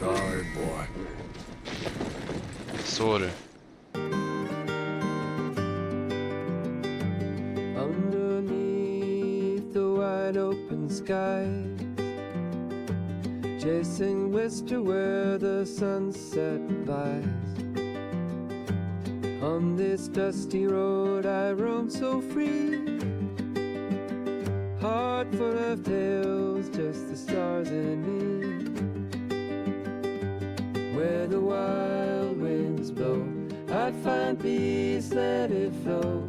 Sorry, boy. Sorry. Underneath the wide open skies, chasing west to where the sunset lies. On this dusty road, I roam so free. Heart full of tales, just the stars and where the wild winds blow, I'd find peace, let it flow.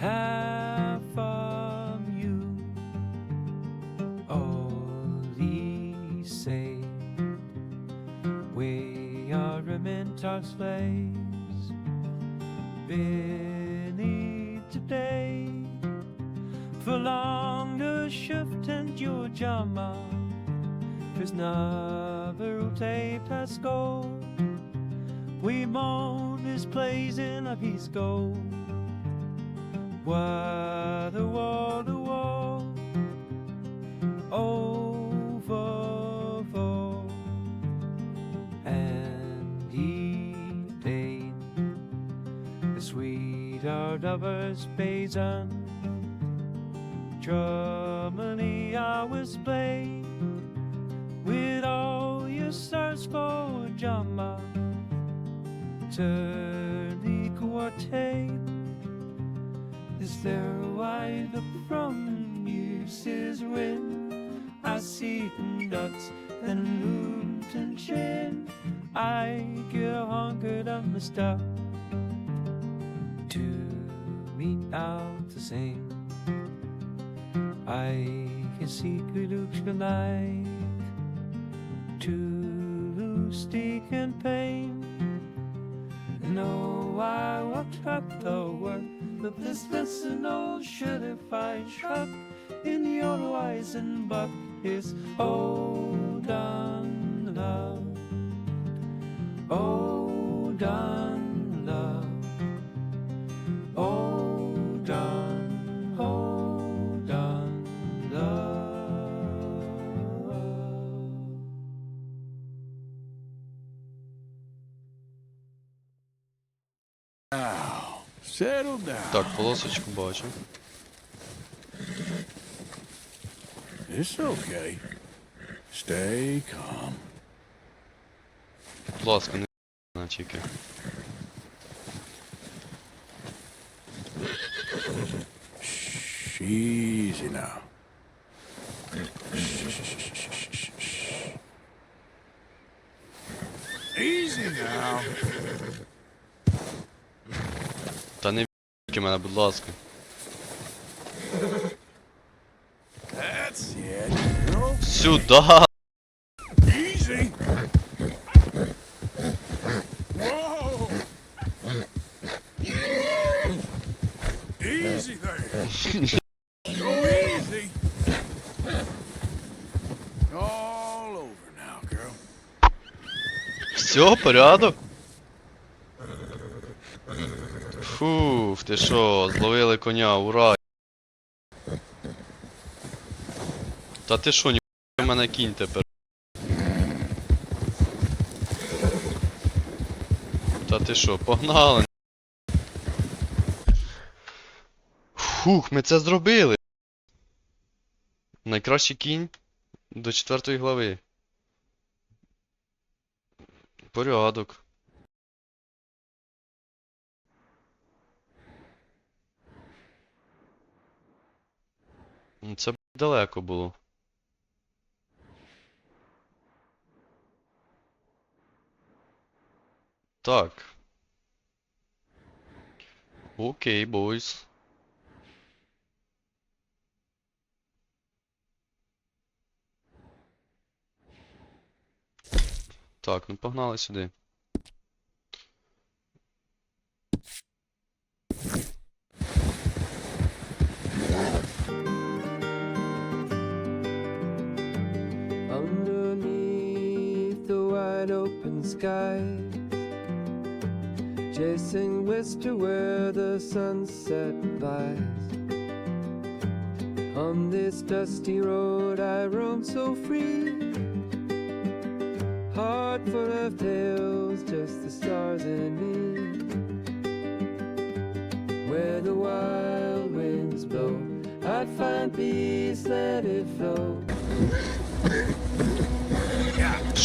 half from Rementar's slaves beneath today. For long the shift and your jama Prisnaverute Pasco We mourn this place in a peace gold why the war the sweetheart of her Spazen. Germany I was played with all your stars for Jama. Turn the quartet. Is there a wide up from you, says when I see nuts and loot and chin? I get hunkered on the stuff out to sing. I can see good looks good night to stick and pain. No, I walked up the work, but this listen old should if I struck in your eyes and buck his old done love. Old done Так, полосочку бачу. It's okay. Stay calm. Будь ласка, не на тільки. Shh, easy now. Easy now. Випки мене, будь ласка. Сюда! Все, порядок. Фу. Фух, ти що, зловили коня, ура! Та ти що, ні в мене кінь тепер. Та ти що, погнали? Фух, ми це зробили! Найкращий кінь до четвертої глави. Порядок. Це б далеко було. Так. Окей, бойс. Так, ну погнали сюди.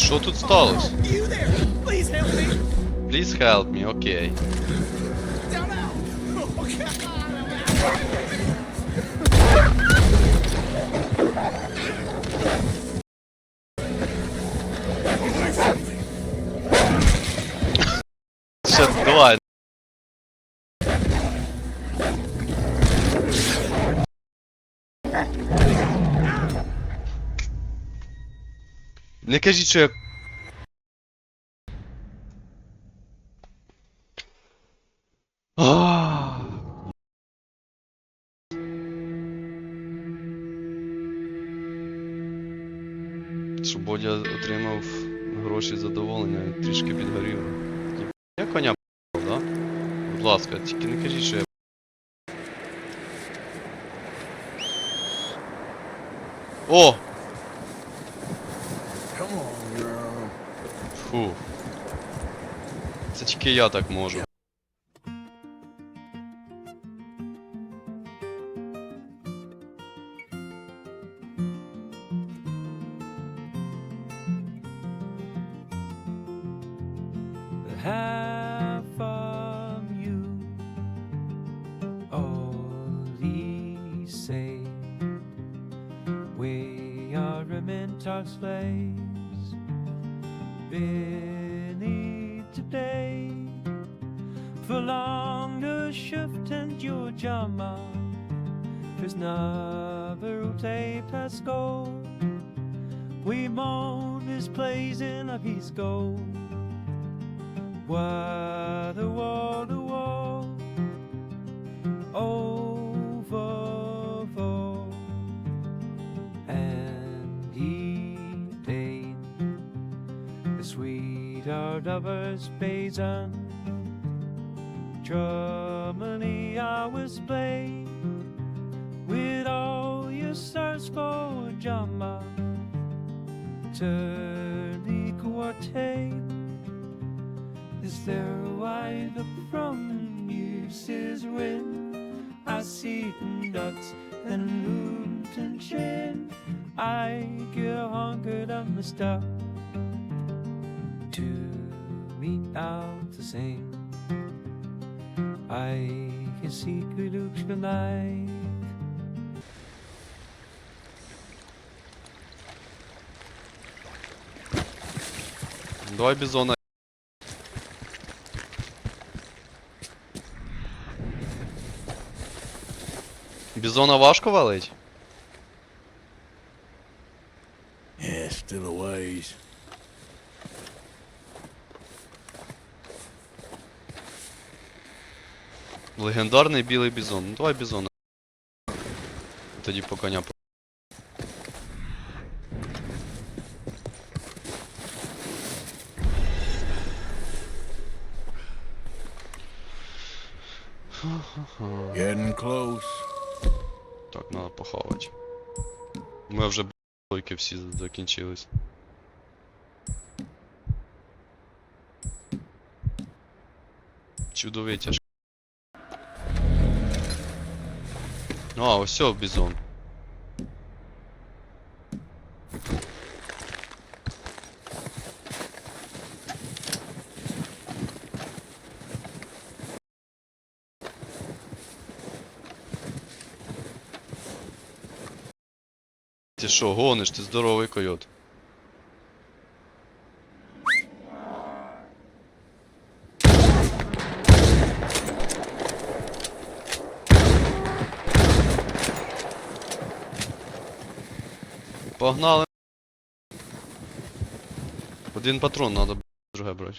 Що тут сталося? You there! Please help me! Please help me, окей. Down Не кажіть, що я. А. Що отримав гроші задоволення трішки підгорів. Я коня п***ав, да? Будь ласка, тільки не кажіть, що я. О! Come on, girl. Фу. Це тільки я так можу. Longer shift and your jama There's never tape has gold. We moan this place in a piece gold. Why the wall to wall overflow and he paid the sweetheart of her and Germany I was played with all your stars for Jama turn the is there a wife up from you, says when I see nuts and loot and chin? I get hungered on the stuff to meet out the same. Ailesi gülüşünay Давай бизона. Бизона важко валить? Легендарний білий бізон. Ну давай бізона. Тоді по коня. по- Getting close. Так, надо похавати. Мене вже блойки всі закінчились. Чудовий тяжкий. А, ось все, бізон. Ти що, гониш, ти здоровий койот. Погнали. Один патрон надо друге брати.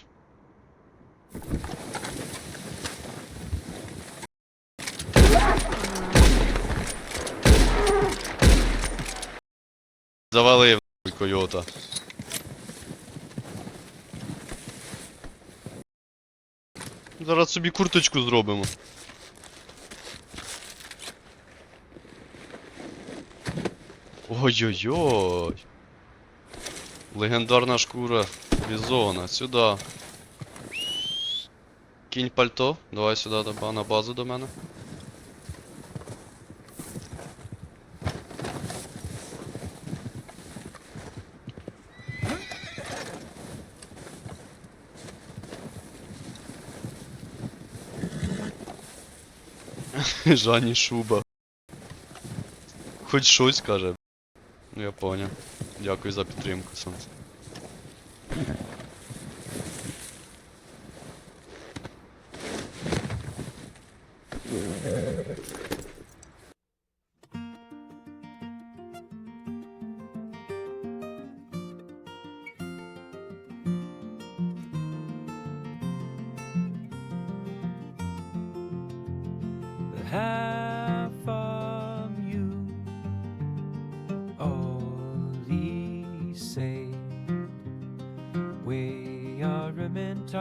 Завалив койота. Зараз собі курточку зробимо. Ой-ой-ой. Легендарна шкура бізона. Сюди. Кінь пальто. Давай сюди на базу до мене. Жанні шуба. Хоч щось каже. Ну я поняв. Дякую за підтримку, сонце. the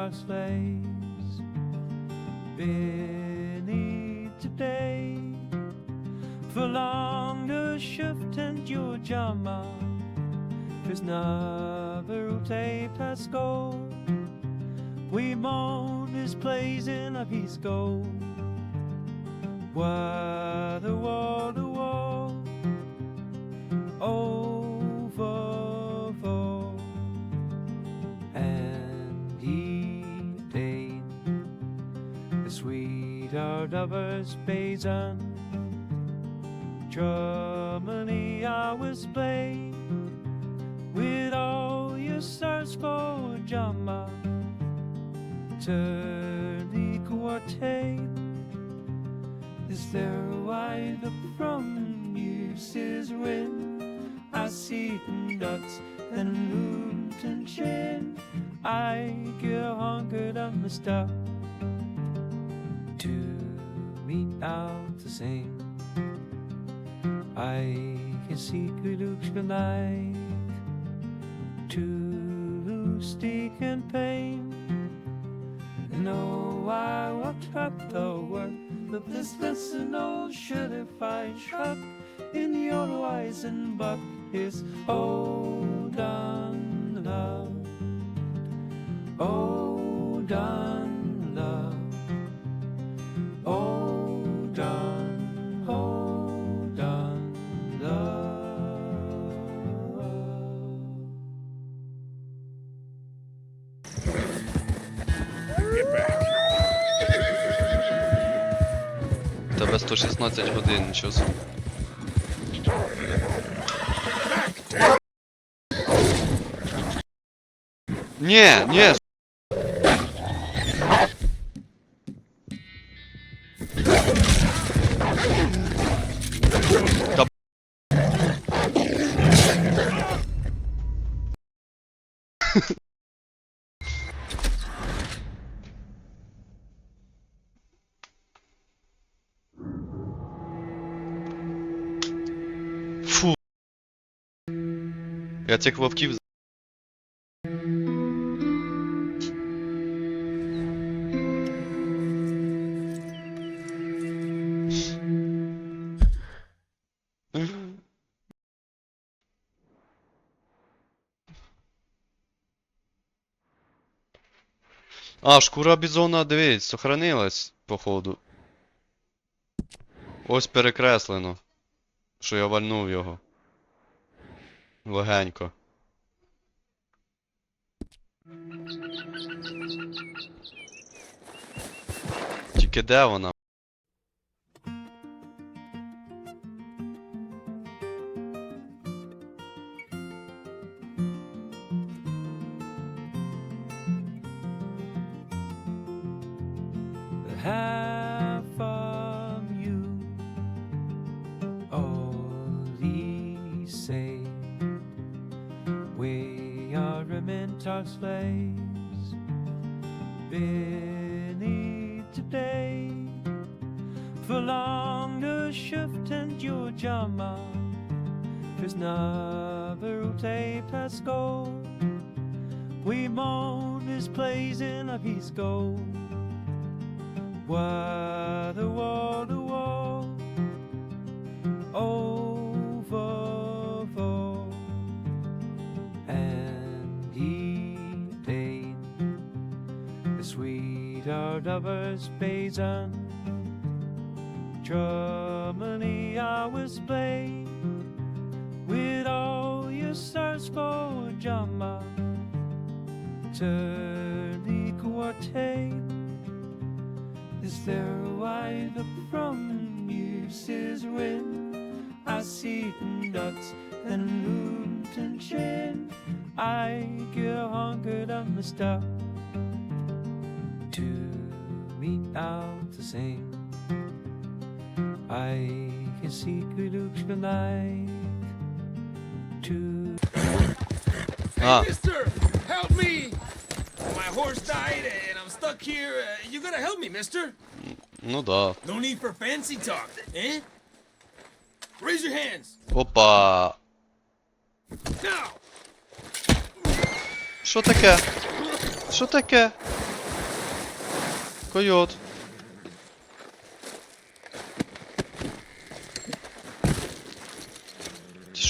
Rementar slaves beneath today. For long the shift and your jama There's never tape has go We moan is blazing of his gold why the wall, sweetheart of her Spazen. Germany, I was played with all your stars for Jama. Turn the quartet. Is there a wide up from says when I see nuts and loot and chin? I get hunkered on the stuff out the same. I can see good looks like to stick and pain. No, I walked up the work, but this listen old should if I truck in your eyes and buck is old done love. Old done 16 годин, нічого собі. Ні, ні, Я цих вовків. А, шкура бізона, дивись, сохранилась, походу. Ось перекреслено. Що я вальнув його. Легенько. Тільки де вона? Shift and your jama. Tape has gold. We moan is blazing of his gold. Why the wall to wall overflow and he played the sweetheart of her on Germany I was played with all your stars for the quartet is there a wife up from you says when I see nuts and Luton chin. I get hungered on the stuff. To meet out the same I can see good looks like to А, Mister, help me! My horse died and I'm stuck here. Uh, you gotta help me, mister. ну да. No need for fancy talk, eh? Raise your hands. Опа. Now! Що таке? Що таке? Койот.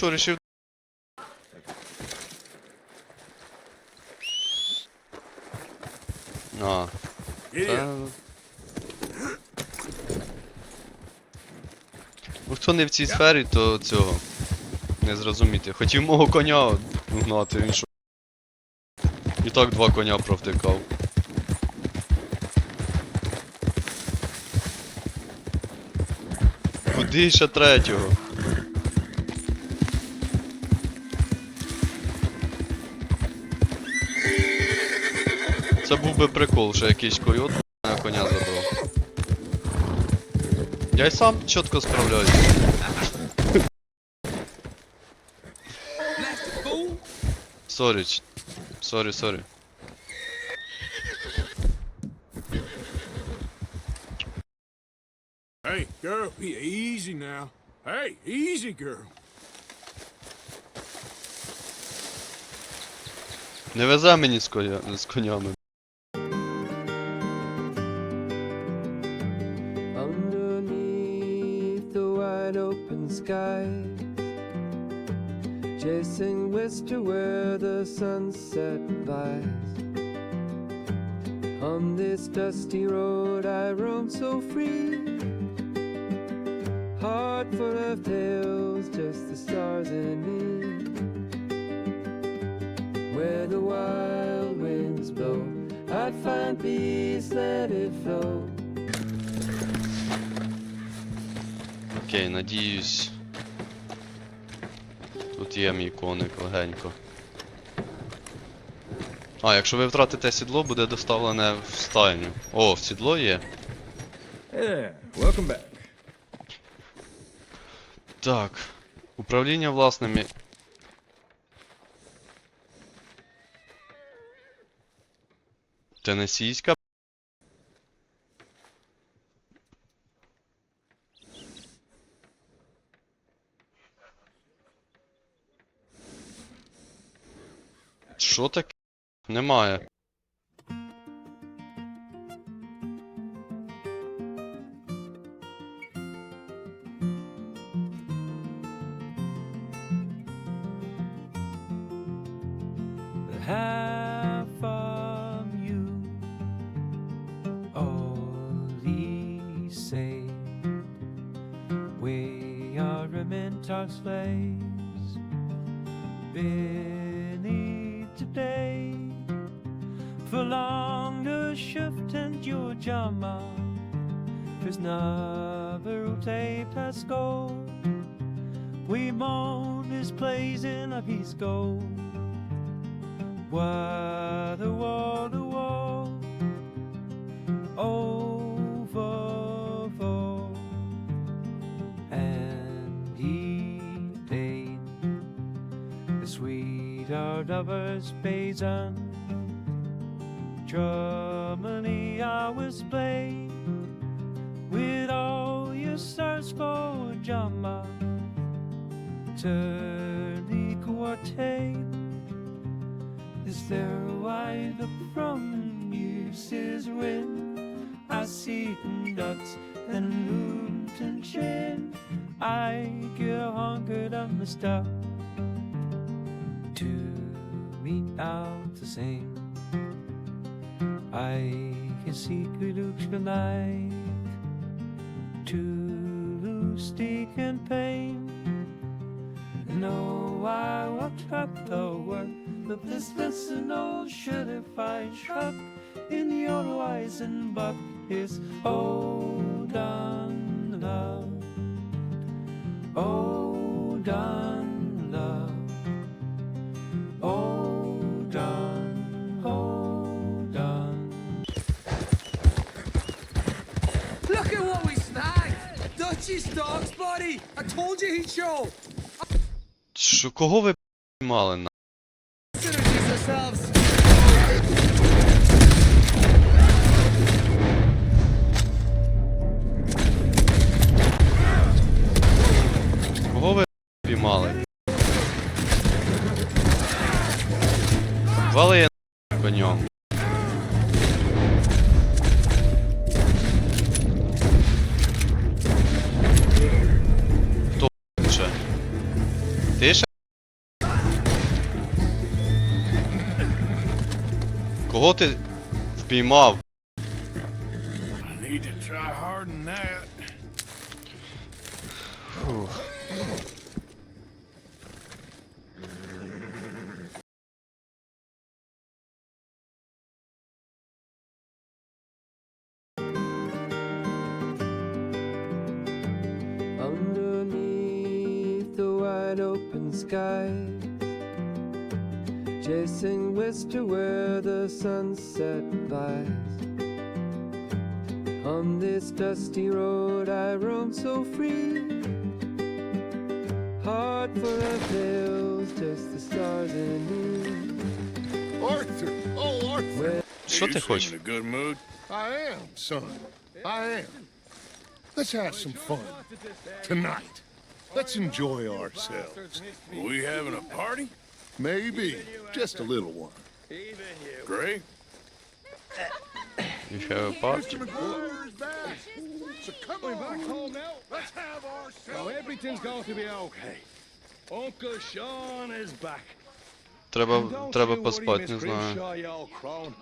Що, рішив? А, та... Ну хто не в цій сфері, то цього не зрозуміти. Хотів мого коня гнати, він що. І так два коня провтикав. Куди ще третього? Це був би прикол, що якийсь койот на коня забрав. Я й сам чітко fool! Сорі. Сорі, сорі. Hey, girl, e- easy now. Hey, easy, girl. Не везе мені з, коня, з конями. open sky, chasing west to where the sunset lies. On this dusty road, I roam so free. Heart full of tales, just the stars and me. Where the wild winds blow, I'd find peace, let it flow. Окей, надіюсь. Є мій коник легенько. А, якщо ви втратите сідло, буде доставлене в стайню. О, в сідло є. Yeah, welcome back. Так. Управління власними. Тенесійська. Що таке? Немає. the half from you. Only say we are Remington slaves beneath never tape has gold We mourn his place in a piece gold. Why the wall to wall overflow and he played the sweetheart of her spades on Germany I was played with all your stars for Jama turn the quartet is there a wife up from you? Says when I see ducks and loot and chin. I get hunkered on the stuff to meet out the same. I can see good looks good night to lose stick and pain. No, I walked up the work, the business and old certified truck in the old Weizenbuck is oh done love, oh he showed! Що, кого ви піймали на? Кого ви піймали? Вали я на по ньому. Кого ти впіймав? I need to try hard than that. Underneath the wide open sky, chasing west to where the sunset lies. On this dusty road, I roam so free. Heart full of hills, just the stars and me. Arthur! Oh, Arthur! Where Що You ти seem хочеш? in a good mood. I am, son. I am. Let's have some fun. Tonight. Let's enjoy ourselves. We having a party? Maybe. Just a little one. Great. You have a party? McGuire's back. So come on. back home now. Let's have ourselves. Oh, everything's going to be okay. Uncle Sean is back. Треба, Don't треба you worry, поспати, Miss не знаю. Grimshaw, you old crone.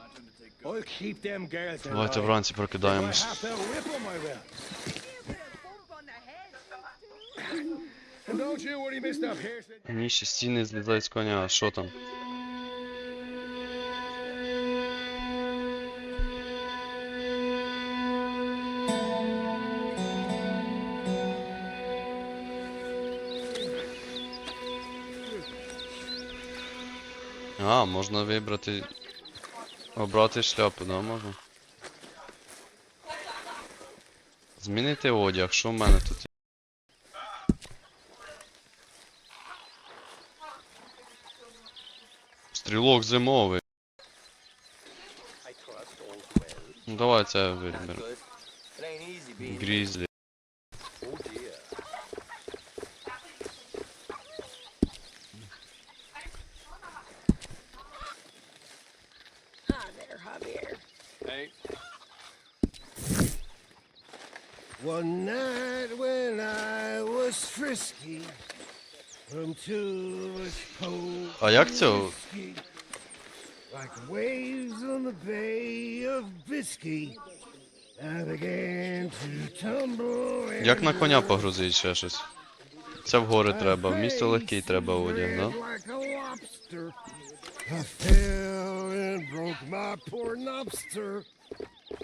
I'll keep them girls Давайте alive. вранці If I прокидаємось. Мені ще стіни злізають з коня, а що там? А, можна вибрати. Обрати шляпу, да, можна? Змінити одяг, що в мене тут є? Стрілок зимовий. Ну давай це виберемо. Грізлі. One night when I was frisky from too much cold А як цього? whiskey, like waves on the Bay of Biscay, I began to tumble. Як на коня run. погрузити ще щось? Це в гори My треба, в місто face легкий треба одяг, да? red like a lobster. I fell and broke my poor lobster.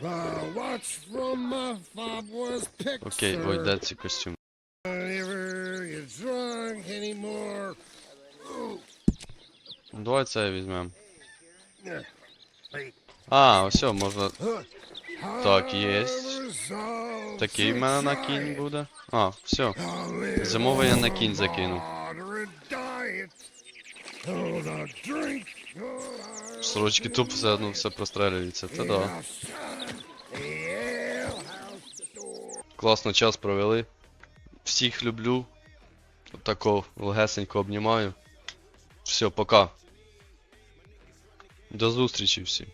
My watch from my fob was picked. Окей, ой, де ці костюм? Never get drunk anymore. Ну давай це візьмемо. А, ось, можна. Так, I єсть. Такий в мене на кінь буде. А, все. Зимовий я на кінь закинув. Сорочки тупо все одно все прострелюється. Та да. Класно час провели. Всіх люблю. Отако легесенько обнімаю. Все, пока. До зустрічі всім.